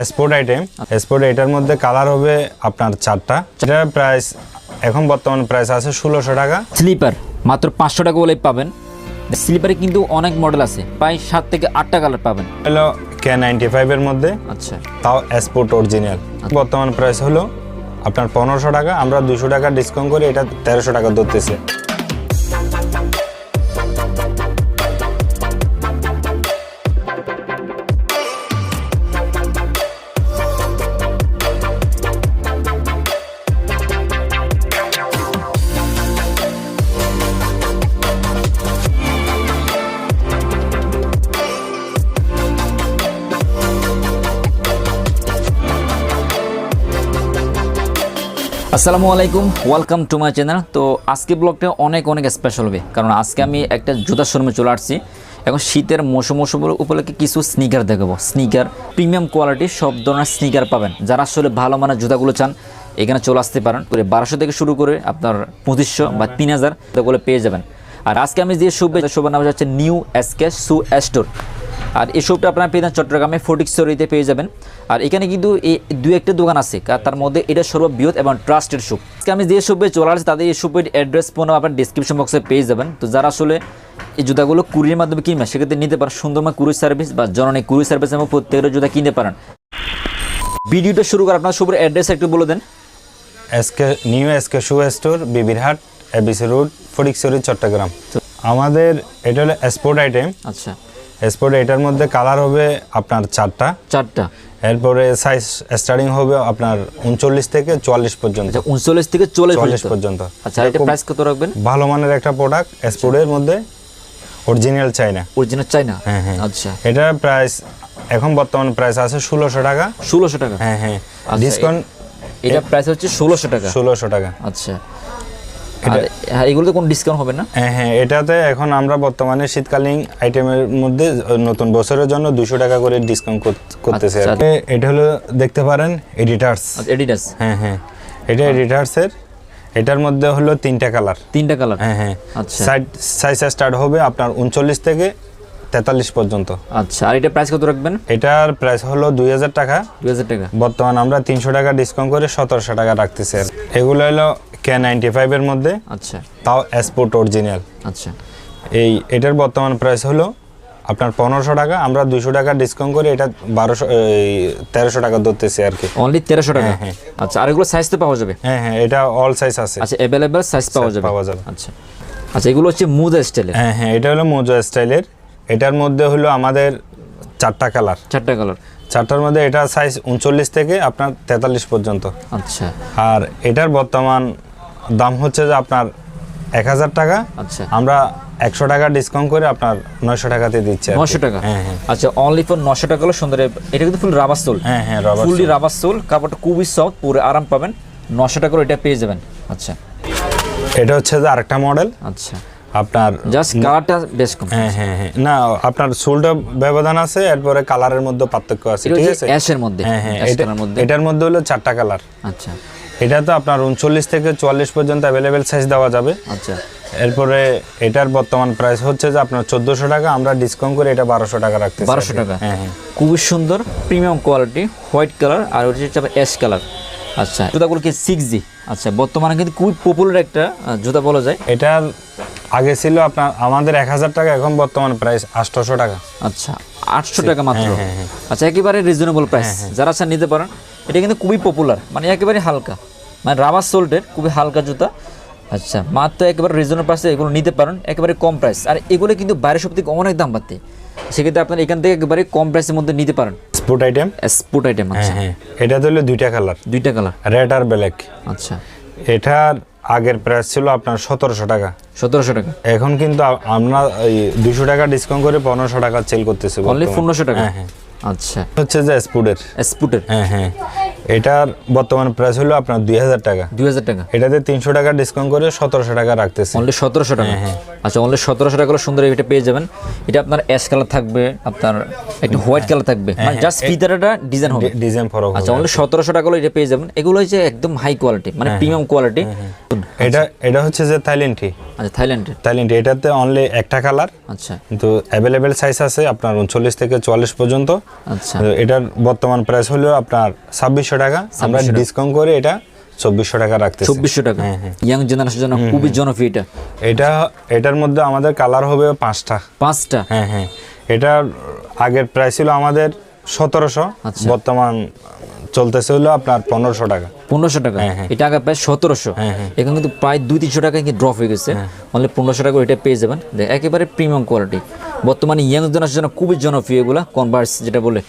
Sport item sport এটার মধ্যে colour হবে আপনার চারটা। এটার প্রাইস এখন বর্তমান প্রাইস আছে ষোলোশো টাকা। স্লিপার মাত্র পাঁচশো টাকা বলেই পাবেন। স্লিপারে কিন্তু অনেক মডেল আছে প্রায় সাত থেকে আটটা কালার পাবেন। হলো কে নাইনটি ফাইভের মধ্যে। আচ্ছা। তাও স্পোর্ট অরিজিনাল বর্তমান প্রাইস হলো আপনার পনেরোশো টাকা আমরা দুশো টাকা ডিসকাউন্ট করে এটা তেরোশো টাকা ধরতেছে। আসসালামু আলাইকুম ওয়েলকাম টু মাই চ্যানেল তো আজকে ব্লগটা অনেক অনেক স্পেশাল হবে। কারণ আজকে আমি একটা জুতার শোরুমে চলে আসছি। এখন শীতের মৌসুম মৌসুম উপলক্ষে কিছু স্নিকার দেখাবো। স্নিকার প্রিমিয়াম কোয়ালিটির সব ধরনের স্নিকার পাবেন। যারা আসলে ভালো মানের জুতাগুলো চান, এখানে চলে আসতে পারেন। করে বারোশো থেকে শুরু করে আপনার পঁচিশশো বা তিন হাজার জুতাগুলো পেয়ে যাবেন। আর আজকে আমি যে শুভ শুভ নাম হচ্ছে new S K shoe store আর এই শপটা আপনারা পেয়ে যান চট্টগ্রামে ফোর্টিক স্টোরিতে পেয়ে যাবেন। আর এখানে কিন্তু এই দু একটা দোকান আছে তার মধ্যে এটা সর্ববৃহৎ এবং ট্রাস্টেড শপ আজকে আমি যে শপে চলে আসছি তাদের এই শপের অ্যাড্রেস ফোন আপনার ডিসক্রিপশন বক্সে পেয়ে যাবেন। তো যারা আসলে এই জুতাগুলো কুরির মাধ্যমে কিনবেন সেক্ষেত্রে নিতে পারেন সুন্দরমা কুরির সার্ভিস বা জননী কুরির সার্ভিস এবং প্রত্যেকের জুতা কিনতে পারেন। ভিডিওটা শুরু করে আপনার শপের অ্যাড্রেস একটু বলে দেন। SK new SK shoe store Bibirhat ABC road Fatikchhari Chattogram আমাদের এটা হলো স্পোর্ট আইটেম আচ্ছা। স্পোর্ট এটার মধ্যে কালার হবে আপনার চারটা। চারটা। এরপরে সাইজ স্টার্টিং হবে আপনার উনচল্লিশ থেকে চুয়াল্লিশ পর্যন্ত। আচ্ছা উনচল্লিশ থেকে চল্লিশ চল্লিশ পর্যন্ত। আচ্ছা এটা প্রাইস কত রাখবেন? ভালো মানের একটা প্রোডাক্ট স্পোর্টের মধ্যে অরিজিনাল চাইনা অরিজিনাল চাইনা হ্যাঁ হ্যাঁ। আচ্ছা। এটার প্রাইস এখন বর্তমান প্রাইস আছে ষোলোশো টাকা। ষোলোশো টাকা? হ্যাঁ হ্যাঁ। ডিসকাউন্ট এটা প্রাইস হচ্ছে ষোলোশো টাকা। ষোলোশো টাকা। আচ্ছা। হ্যাঁ এগুলোতে কোনো ডিসকাউন্ট হবে না? হ্যাঁ হ্যাঁ এটাতে এখন আমরা বর্তমানে শীতকালীন আইটেমের মধ্যে নতুন বছরের জন্য দুশো টাকা করে ডিসকাউন্ট করতেছে আর আচ্ছা। এটা হলো দেখতে পারেন এডিটার্স আচ্ছা এডিডাস হ্যাঁ হ্যাঁ। এটা এডিটার্সের এটার মধ্যে হলো তিনটা কালার তিনটা কালার হ্যাঁ হ্যাঁ। আচ্ছা। সাইজ সাইজ স্টার্ট হবে আপনার উনচল্লিশ থেকে তেতাল্লিশ পর্যন্ত। আচ্ছা আর এটা প্রাইস কত রাখবেন? এটার প্রাইস হলো দুই হাজার টাকা। দুই হাজার টাকা। বর্তমান আমরা তিনশো টাকা ডিসকাউন্ট করে সতেরোশো টাকা রাখতেছি এগুলো হলো কে নাইনটি ফাইভের মধ্যে। আচ্ছা। তাও স্পোর্ট অরিজিনাল আচ্ছা। এই এটার বর্তমান প্রাইস হলো আপনার পনেরোশো টাকা আমরা দুশো টাকা ডিসকাউন্ট করে এটা বারোশো তেরোশো টাকা ধরতেছি আর কি। অনলি তেরোশো টাকা? হ্যাঁ, হ্যাঁ। আচ্ছা আর এগুলো সাইজ তো পাওয়া যাবে? হ্যাঁ হ্যাঁ এটা অল সাইজ আছে। আচ্ছা অ্যাভেলেবেল সাইজ পাওয়া যাবে? পাওয়া যাবে। আচ্ছা। আচ্ছা এগুলো হচ্ছে মুজা স্টাইলের হ্যাঁ হ্যাঁ এটা হলো মোজো স্টাইলের এটার মধ্যে হলো আমাদের চারটা কালার চারটা কালার চারটার মধ্যে এটা সাইজ উনচল্লিশ থেকে আপনার তেতাল্লিশ পর্যন্ত। আচ্ছা। আর এটার বর্তমান দাম হচ্ছে যে আপনার এক হাজার টাকা। আচ্ছা। আমরা একশো টাকা ডিসকাউন্ট করে আপনার নয়শো টাকাতে দিচ্ছি। নশো টাকা? হ্যাঁ হ্যাঁ। আচ্ছা অনলি ফর নশো টাকা হলো সুন্দর। এটা কিন্তু ফুল রাবার সোল হ্যাঁ হ্যাঁ রবার ফুললি রাবার সোল কাপড়টা খুবই সফট পুরো আরাম পাবেন। নশো টাকা করে এটা পেয়ে যাবেন। আচ্ছা। এটা হচ্ছে যে আরেকটা মডেল আচ্ছা। আপনার জাস্ট কালারটা বেশ কম। হ্যাঁ হ্যাঁ হ্যাঁ। না আপনার সোলটা ব্যবধান আছে এরপরে কালারের মধ্যে পার্থক্য আছে ঠিক আছে? অ্যাশের মধ্যে হ্যাঁ হ্যাঁ অ্যাশ এটা কালার মধ্যে। এটার মধ্যে হলো চারটা কালার আচ্ছা। এটা তো আপনার উনচল্লিশ থেকে চুয়াল্লিশ পর্যন্ত অ্যাভেলেবেল সাইজ দেওয়া যাবে। আচ্ছা। এরপরে এটার বর্তমান প্রাইস হচ্ছে যে আপনার চোদ্দোশো টাকা আমরা ডিসকাউন্ট করে এটা বারোশো টাকা রাখতে বারোশো টাকা? হ্যাঁ হ্যাঁ। খুবই সুন্দর প্রিমিয়াম কোয়ালিটি হোয়াইট কালার আর ওটা হচ্ছে অ্যাশ কালার আচ্ছা জুতাগুলো কি সিক্স জি আচ্ছা বর্তমানে কিন্তু খুবই পপুলার একটা জুতা বলা যায়। এটার আগে ছিল আপনার আমাদের এক হাজার টাকা এখন বর্তমান প্রাইস আটশোশো টাকা। আচ্ছা আটশো টাকা মাত্র। হ্যাঁ, হ্যাঁ। আচ্ছা একেবারে রিজনেবল প্রাইস যারা চান নিতে পারেন এটা কিন্তু খুবই পপুলার মানে একেবারে হালকা। মানে রাবার সোল্টের খুবই হালকা জুতা। আচ্ছা মাত্র একেবারে রিজনেবল প্রাইসে এগুলো নিতে পারেন একেবারে কম প্রাইস আর এগুলো কিন্তু বাইরের সব থেকে অনেক দাম বাড়তে। সেক্ষেত্রে আপনার এখান থেকে একেবারে কম প্রাইসের মধ্যে নিতে পারেন। স্পোর্ট আইটেম স্পোর্ট আইটেম হ্যাঁ আচ্ছা। হ্যাঁ এটা হলো দুইটা কালার দুইটা কালার রেড আর ব্ল্যাক আচ্ছা। এটার আগের প্রাইস ছিল আপনার সতেরোশো টাকা। সতেরোশো টাকা। এখন কিন্তু আমরা দুশো টাকা ডিসকাউন্ট করে পনেরোশো টাকা সেল করতেছি পনেরোশো টাকা? হ্যাঁ হ্যাঁ। আচ্ছা। হচ্ছে যে স্পুটের। হ্যাঁ হ্যাঁ। এটার বর্তমান প্রাইস হলো আপনার দুই হাজার টাকা। দুই হাজার টাকা? এটাতে তিনশো টাকা ডিসকাউন্ট করে সতেরোশো টাকা রাখতেছে। অনলি সতেরোশো টাকা? হ্যাঁ, আচ্ছা অনলি সতেরোশো টাকা সুন্দর এটা পেয়ে যাবেন। এটা আপনার অ্যাশ কালার থাকবে আপনার একটা হোয়াইট কালার থাকবে। মানে জাস্ট ফিতারাটা ডিজাইন হবে। ডিজাইন ফরক আচ্ছা অনলি সতেরোশো টাকা এটা পেয়ে যাবেন। এগুলো হচ্ছে একদম হাই কোয়ালিটি মানে হ্যাঁ, প্রিমিয়াম কোয়ালিটি এটা এটা হচ্ছে যে থাইল্যান্ডটি আচ্ছা থাইল্যান্ডের থাইল্যান্ড এটাতে অনলি একটা কালার আচ্ছা। কিন্তু অ্যাভেলেবেল সাইজ আছে আপনার উনচল্লিশ থেকে চুয়াল্লিশ পর্যন্ত। আচ্ছা। তো এটার বর্তমান প্রাইস হলো আপনার ছাব্বিশশো টাকা। আমরা ডিসকাউন্ট করে এটা চব্বিশশো টাকা রাখতেছি। চব্বিশশো টাকা? হ্যাঁ, ইয়াং জেনারেশনের জন্য খুবই জনপ্রিয় এটা। এটা এটার মধ্যে আমাদের কালার হবে পাঁচটা। পাঁচটা? হ্যাঁ হ্যাঁ। এটার আগের প্রাইস ছিল আমাদের সতেরোশো। আচ্ছা। বর্তমান চলতেছে হলো আপনার পনেরোশো টাকা। পনেরোশো টাকা? এটা আগে প্রায় সতেরোশো। এখানে কিন্তু প্রায় দুই তিনশো টাকা কিন্তু ড্রপ হয়ে গেছে। অনলি পনেরোশো টাকা এটা পেয়ে যাবেন। একেবারে প্রিমিয়াম কোয়ালিটি বর্তমানে ইয়াং জেনারেশনের জন্য খুবই জনপ্রিয় এগুলো কনভার্স যেটা বলে।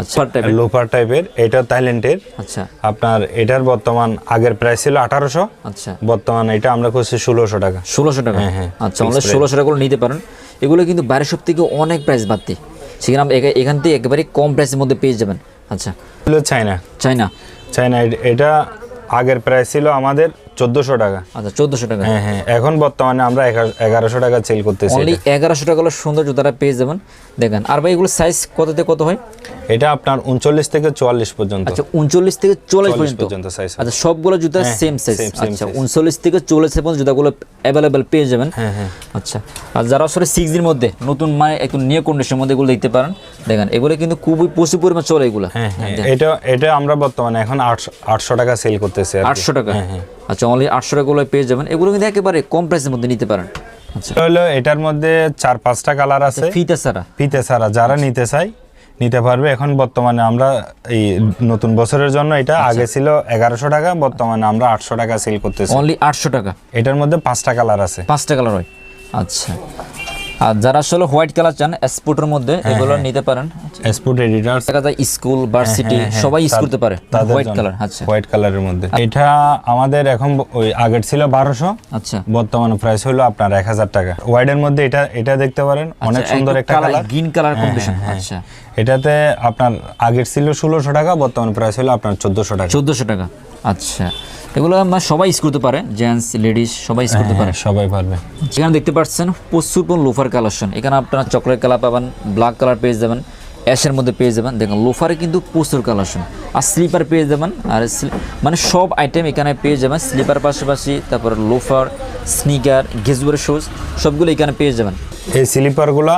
আচ্ছা লোপার টাইপের এটা থাইল্যান্ডের আচ্ছা। আপনার এটার বর্তমান আগের প্রাইস ছিল আঠারোশো। আচ্ছা। বর্তমান এটা আমরা করছি ষোলোশো টাকা। ষোলোশো টাকা? হ্যাঁ, আচ্ছা আমরা ষোলোশো টাকা করে নিতে পারেন। এগুলো কিন্তু বাইরের সব থেকে অনেক প্রাইস বাড়তি। সেখানে এখান থেকে একেবারে কম প্রাইসের মধ্যে পেয়ে যাবেন। আচ্ছা। চাইনা চাইনা চায়না। চাইনা এটা আগের প্রাইস ছিল আমাদের। চোদ্দোশো টাকা। আচ্ছা চোদ্দোশো টাকা। হ্যাঁ হ্যাঁ এখন বর্তমানে আমরা এগা- এগারোশো টাকা সেল করতেছি অনলি এগারোশো টাকা হলে সুন্দর জুতাটা পেয়ে যাবেন। দেখেন আর ভাই এগুলো সাইজ কত থেকে কত হয়? এটা আপনার উনচল্লিশ থেকে চুয়াল্লিশ পর্যন্ত। আচ্ছা উনচল্লিশ থেকে চল্লিশ পর্যন্ত। size আচ্ছা সবগুলো জুতা হ্যাঁ, সেম সাইজ same, same আচ্ছা। উনচল্লিশ থেকে চল্লিশ পর্যন্ত জুতাগুলো অ্যাভেলেবেল পেয়ে যাবেন। হ্যাঁ হ্যাঁ। আচ্ছা আর যারা আসলে সিক্স দিনের মধ্যে নতুন মানে একটু নিয়ে কন্ডিশনের মধ্যে এগুলো দেখতে পারেন দেখেন এগুলো কিন্তু খুবই প্রচুর পরিমাণ চলে এগুলো। হ্যাঁ হ্যাঁ এটা এটা আমরা বর্তমানে এখন আটশো আটশো টাকা সেল করতেছি। আটশো টাকা। হ্যাঁ হ্যাঁ। আচ্ছা অনলি আটশো টাকাগুলো পেয়ে যাবেন। এগুলো কিন্তু একেবারে কম প্রাইসের মধ্যে নিতে পারেন। আচ্ছা। হলো এটার মধ্যে চার পাঁচটা কালার আছে। ফিতে সারা ফিতে সারা যারা নিতে চাই নিতে পারবে। এখন বর্তমানে আমরা এই নতুন বছরের জন্য এটা আচ্ছা। আগে ছিল এগারোশো টাকা বর্তমানে আমরা আটশো টাকা সেল করতেছি। অনলি আটশো টাকা? এটার মধ্যে পাঁচটা কালার আছে। পাঁচটা কালার হয়। আচ্ছা। আর যারা আসলে হোয়াইট কালার চান স্পোর্টের মধ্যে হ্যাঁ, এগুলো নিতে পারেন। স্পুট এডিটার্স দেখা যায় স্কুল ভার্সিটি সবাই ইউজ করতে পারে। হোয়াইট কালার আচ্ছা। হোয়াইট কালারের মধ্যে। এটা আমাদের এখন ওই আগের ছিল বারোশো। আচ্ছা। বর্তমানে প্রাইস হলো আপনার এক হাজার টাকা। হোয়াইটের মধ্যে এটা এটা দেখতে পারেন। অনেক সুন্দর একটা কালার গ্রিন কালার কম্বিনেশন হ্যাঁ, আচ্ছা। এটাতে আপনার আগের ছিল ষোলোশো টাকা বর্তমান প্রাইস হলো আপনার চোদ্দোশো টাকা। চোদ্দোশো টাকা। আচ্ছা। এগুলো আমরা সবাই ইউজ করতে পারে জেন্টস লেডিস সবাই ইউজ করতে পারে। হ্যাঁ, সবাই পারবে। এখানে দেখতে পাচ্ছেন প্রচুর পরিমাণ লোফার কালেকশন এখানে আপনারা চকলেট কালার পাবেন ব্ল্যাক কালার পেয়ে যাবেন অ্যাশের মধ্যে পেয়ে যাবেন। দেখুন লোফারে কিন্তু প্রচুর কালেকশন আর স্লিপার পেয়ে যাবেন আর মানে সব আইটেম এখানে পেয়ে যাবেন। স্লিপার পাশাপাশি তারপর লোফার স্নিকার গেজুয়ার শুজ সবগুলো এখানে পেয়ে যাবেন। এই স্লিপারগুলা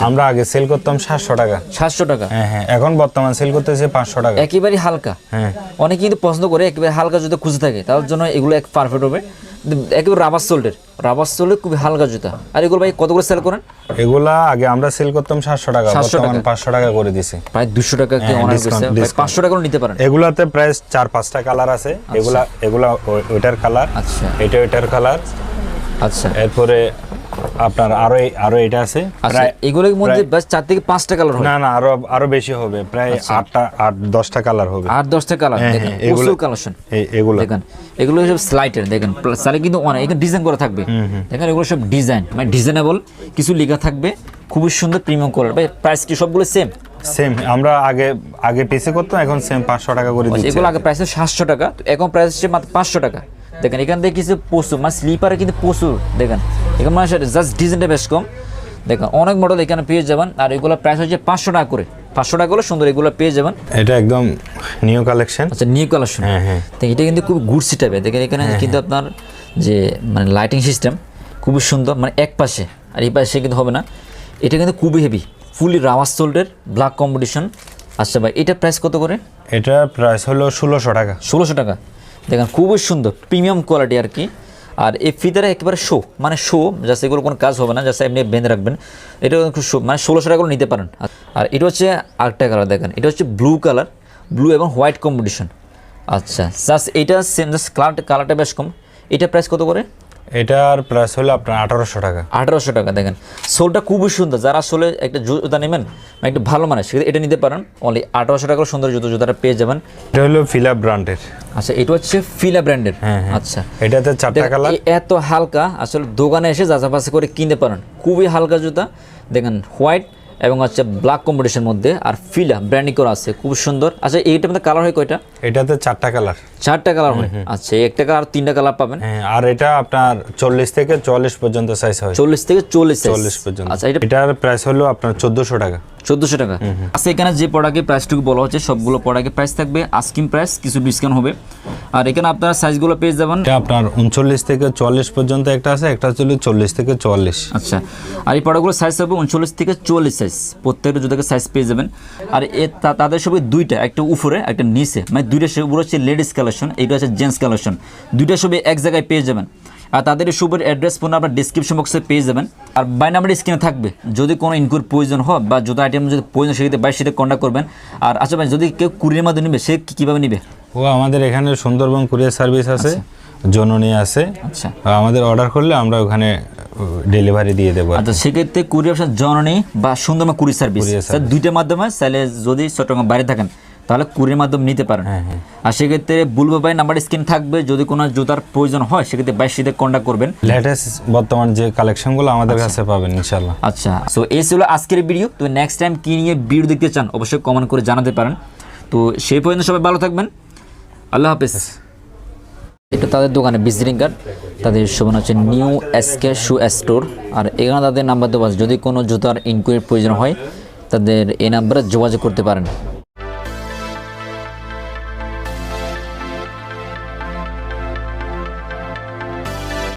আমরা আগে সেল করতাম সাতশো টাকা। সাতশো টাকা? হ্যাঁ হ্যাঁ এখন বর্তমান সেল করতেছে পাঁচশো টাকা। একেবারে হালকা। হ্যাঁ। অনেকে কিন্তু পছন্দ করে একেবারে হালকা জুতা খুঁজে থাকে তার জন্য এগুলো এক পারফেক্ট হবে। একেবারে রাবার সোল্ডের রাবার সোল্ডের খুবই হালকা জুতা। আর এগুলো ভাই কত করে সেল করেন? এগুলা আগে আমরা সেল করতাম সাতশো টাকা 700 বর্তমান টাকা। পাঁচশো টাকা করে দিছি। প্রায় দুশো টাকা কি হ্যাঁ। পাঁচশো টাকাও নিতে পারেন। এগুলাতে প্রায় চার পাঁচটা কালার আছে। এগুলা এগুলা ও- ওইটার কালার আচ্ছা। এটা ওইটার কালার আচ্ছা। এরপরে আপনার আরও আরও এটা আছে। আচ্ছা প্রায় এগুলোর মধ্যে ব্যাস চার থেকে পাঁচটা কালার হয়? না না আরও আরও বেশি হবে। প্রায় আটটা আট দশটা কালার হবে। আট দশটা কালার হ্যাঁ, দেখেন হ্যাঁ, এগুলো- প্রচুর কালেকশন এই- এগুলো। দেখেন এগুলো সব স্লাইটের দেখেন সালে কিন্তু অনেক এখানে ডিজাইন করা থাকবে। দেখেন এগুলো সব ডিজাইন মানে ডিজাইনেবল কিছু লেখা থাকবে খুবই সুন্দর প্রিমিয়াম কালার ভাই প্রাইস কি সবগুলো সেম সেম আমরা আগে আগে পিসে করতাম এখন সেম পাঁচশো টাকা করে দিচ্ছি এগুলো আগে প্রাইস সাতশো টাকা এখন প্রাইস হচ্ছে মাত্র পাঁচশো টাকা। দেখেন এখান থেকে কিছু প্রচুর মানে স্লিপারে কিন্তু প্রচুর দেখেন। এখানে মানে জাস্ট ডিজাইনটা বেশ কম। দেখেন অনেক মডেল এখানে পেয়ে যাবেন আর এগুলো প্রাইস হচ্ছে পাঁচশো টাকা করে। পাঁচশো টাকা করে সুন্দর এগুলো পেয়ে যাবেন। এটা একদম নিউ কালেকশন আচ্ছা নিউ কালেকশন হ্যাঁ, হ্যাঁ। তো এটা কিন্তু খুব গুডসি টাইপের দেখেন এখানে কিন্তু আপনার যে মানে লাইটিং সিস্টেম খুবই সুন্দর মানে এক পাশে আর এই পাশে কিন্তু হবে না। এটা কিন্তু খুবই হেভি ফুলি রাওয়াজ সোল্ডের ব্ল্যাক কম্পিটিশন আচ্ছা ভাই এটা প্রাইস কত করে? এটা প্রাইস হলো ষোলোশো টাকা। ষোলোশো টাকা। দেখেন, খুবই সুন্দর প্রিমিয়াম কোয়ালিটি আর কি। আর এই ফিতারে একেবারে শো মানে শো জাস্ট এগুলো কোনো কাজ হবে না জাস্ট এমনি বেঁধে রাখবেন। এটা খুব শো মানে ষোলোশো টাকা করে নিতে পারেন। আর এটা হচ্ছে আরেকটা কালার দেখেন, এটা হচ্ছে ব্লু কালার ব্লু এবং হোয়াইট কম্বিনেশন আচ্ছা জাস্ট এটা সেম জাস্ট কালার কালারটা বেশ কম। এটা প্রাইস কত করে? এটার প্রাইস হলো আপনার আঠারোশো টাকা। আঠারোশো টাকা দেখেন। সোলটা খুবই সুন্দর। যারা আসলে একটা জুতা নেবেন একটু ভালো মানে সেক্ষেত্রে এটা নিতে পারেন। অনলি আঠারোশো টাকার সুন্দর জুতো জুতাটা পেয়ে যাবেন। এটা হলো ফিলা ব্র্যান্ডের আচ্ছা এটা হচ্ছে ফিলা ব্র্যান্ডের হ্যাঁ। আচ্ছা। এটাতে চারটা কালার এত হালকা আসলে দোকানে এসে যাচাপাচি করে কিনতে পারেন। খুবই হালকা জুতা। দেখেন হোয়াইট এবং হচ্ছে ব্ল্যাক কম্বিনেশন মধ্যে আর ফিলা ব্র্যান্ডিকোর করা আছে খুব সুন্দর। আচ্ছা এইটার মধ্যে কালার হয় কয়টা? এটাতে চারটা কালার চারটা কালার হয়? আচ্ছা একটা কালার তিনটা কালার পাবেন? হ্যাঁ আর এটা আপনার চল্লিশ থেকে চল্লিশ পর্যন্ত সাইজ হয়। চল্লিশ থেকে চল্লিশ। চল্লিশ পর্যন্ত। আচ্ছা এটা এটার প্রাইস হলো আপনার চোদ্দোশো টাকা। চোদ্দোশো টাকা। আচ্ছা এখানে যে প্রোডাক্টের প্রাইসটুকু বলা হচ্ছে সবগুলো প্রোডাক্টের প্রাইস থাকবে। আস্কিং প্রাইস কিছু ডিসকাউন্ট হবে। আর এখানে আপনারা সাইজগুলো পেয়ে যাবেন। আপনার উনচল্লিশ থেকে চুয়াল্লিশ পর্যন্ত একটা আছে একটা হচ্ছে চল্লিশ থেকে চুয়াল্লিশ। আচ্ছা আর এই প্রোডাক্টগুলো সাইজ হবে উনচল্লিশ থেকে চল্লিশ সাইজ প্রত্যেকটা জুতাকে সাইজ পেয়ে যাবেন। আর এ তাদের সবই দুইটা একটা উপরে একটা নিচে। মানে দুইটা সবগুলো হচ্ছে লেডিস কালেকশন এইটা হচ্ছে জেন্টস কালেকশন দুইটা সবই এক জায়গায় পেয়ে যাবেন। আর তাদের শুভের অ্যাড্রেস ফোন আপনার ডিসক্রিপশন বক্সে পেয়ে যাবেন। আর বাই নাম্বার স্ক্রিনে থাকবে। যদি কোনো ইনকুর প্রয়োজন হয় বা জুতা আইটেম যদি প্রয়োজন সেক্ষেত্রে বাই সেটা কন্ট্যাক্ট করবেন। আর আচ্ছা ভাই যদি কেউ কুরিয়ার মাধ্যমে নিবে সে কি- কীভাবে নিবে? ও আমাদের এখানে সুন্দরবন কুরিয়ার সার্ভিস আছে জননী আছে। আচ্ছা। আমাদের অর্ডার করলে আমরা ওখানে ডেলিভারি দিয়ে দেবো আচ্ছা সেক্ষেত্রে কুরিয়ার জননী বা সুন্দরবন কুরিয়ার সার্ভিস দুইটার মাধ্যমে চাইলে যদি চট্টগ্রাম বাইরে থাকেন তাহলে কুরিয়ার মাধ্যমে নিতে পারেন। হ্যাঁ, আর সেক্ষেত্রে বুলবো ভাই নাম্বার স্ক্রিন থাকবে যদি কোনো জুতার প্রয়োজন হয় সেক্ষেত্রে বাইশ সাথে কন্ট্যাক্ট করবেন। লেটেস্ট বর্তমান যে কালেকশনগুলো আমাদের কাছে পাবেন ইনশাল্লাহ আচ্ছা সো এই ছিল আজকের ভিডিও তো নেক্সট টাইম কি নিয়ে ভিডিও দেখতে চান অবশ্যই কমেন্ট করে জানাতে পারেন। তো সেই পর্যন্ত সবাই ভালো থাকবেন। আল্লাহ হাফেজ। এটা তাদের দোকানে ভিজিটিং কার্ড তাদের শোভন হচ্ছে new S K shoe store আর এখানে তাদের নাম্বার দেওয়া আছে। যদি কোনো জুতার ইনকোয়ারির প্রয়োজন হয় তাদের এই নাম্বারে যোগাযোগ করতে পারেন।